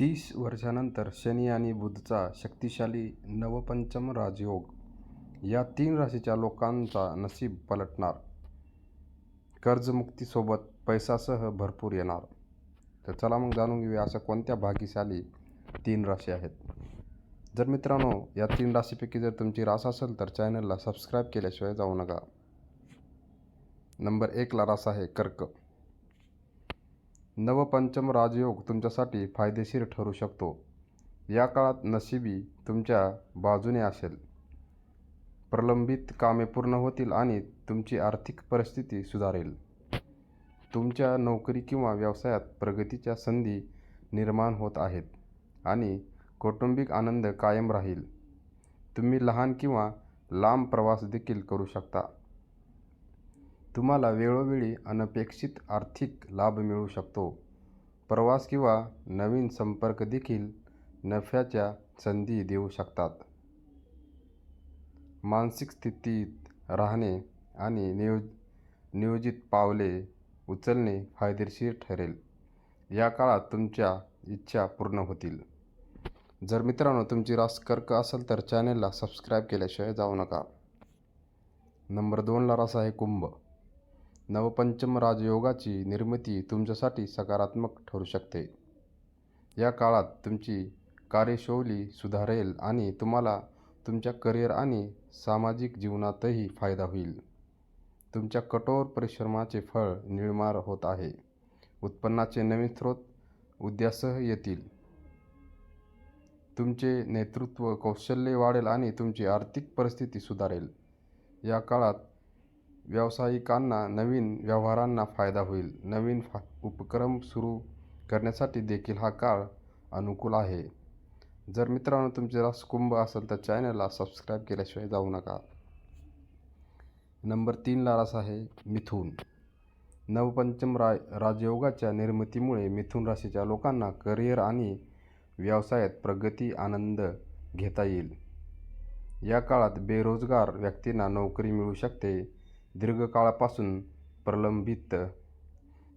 तीस वर्षानंतर शनी आणि बुधचा शक्तिशाली नवपंचम राजयोग या तीन राशीच्या लोकांचा नशीब पलटणार. कर्जमुक्तीसोबत पैसासह भरपूर येणार. तर चला मग जाणून घेऊया अशा कोणत्या भाग्यशाली तीन राशी आहेत. जर मित्रांनो या तीन राशीपैकी जर तुमची रास असेल तर चॅनलला सबस्क्राईब केल्याशिवाय जाऊ नका. नंबर एकला रास आहे कर्क. नवपंचम राजयोग तुमच्यासाठी फायदेशीर ठरू शकतो. या काळात नशिबी तुमच्या बाजूने असेल. प्रलंबित कामे पूर्ण होतील आणि तुमची आर्थिक परिस्थिती सुधारेल. तुमच्या नोकरी किंवा व्यवसायात प्रगतीच्या संधी निर्माण होत आहेत आणि कौटुंबिक आनंद कायम राहील. तुम्ही लहान किंवा लांब प्रवास देखील करू शकता. तुम्हाला वेळोवेळी अनपेक्षित आर्थिक लाभ मिळू शकतो. प्रवास किंवा नवीन संपर्क देखील नफ्याच्या संधी देऊ शकतात. मानसिक स्थितीत राहणे आणि नियोज नियोजित पावले उचलणे फायदेशीर ठरेल. या काळात तुमच्या इच्छा पूर्ण होतील. जर मित्रांनो तुमची रास कर्क असेल तर चॅनेलला सबस्क्राईब केल्याशिवाय जाऊ नका. नंबर दोनला रास आहे कुंभ. नवपंचम राजयोगाची निर्मिती तुमच्यासाठी सकारात्मक ठरू शकते. या काळात तुमची कार्यशैली सुधारेल आणि तुम्हाला तुमच्या करिअर आणि सामाजिक जीवनातही फायदा होईल. तुमच्या कठोर परिश्रमाचे फळ निर्माण होत आहे. उत्पन्नाचे नवीन स्रोत उद्यासह येतील. तुमचे नेतृत्व कौशल्य वाढेल आणि तुमची आर्थिक परिस्थिती सुधारेल. या काळात व्यावसायिकांना नवीन व्यवहारांना फायदा होईल. नवीन फा उपक्रम सुरू करण्यासाठी देखील हा काळ अनुकूल आहे. जर मित्रांनो तुमचे रास कुंभ असेल तर चॅनलला सबस्क्राईब केल्याशिवाय जाऊ नका. नंबर तीनला रास आहे मिथून. नवपंचम रा राजयोगाच्या निर्मितीमुळे मिथुन राशीच्या लोकांना करिअर आणि व्यवसायात प्रगती आनंद घेता येईल. या काळात बेरोजगार व्यक्तींना नोकरी मिळू शकते. दीर्घकाळापासून प्रलंबित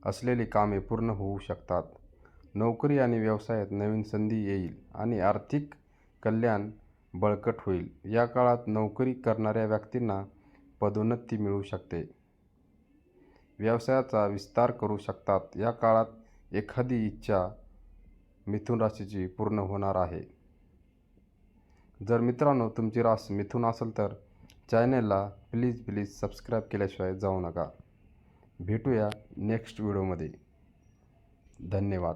असलेली कामे पूर्ण होऊ शकतात. नोकरी आणि व्यवसायात नवीन संधी येईल आणि आर्थिक कल्याण बळकट होईल. या काळात नोकरी करणाऱ्या व्यक्तींना पदोन्नती मिळू शकते. व्यवसायाचा विस्तार करू शकतात. या काळात एखादी इच्छा मिथुन राशीची पूर्ण होणार आहे. जर मित्रांनो तुमची रास मिथून असेल तर चॅनेलला प्लीज प्लीज सबस्क्राईब केल्याशिवाय जाऊ नका. भेटूया नेक्स्ट व्हिडिओमध्ये. धन्यवाद.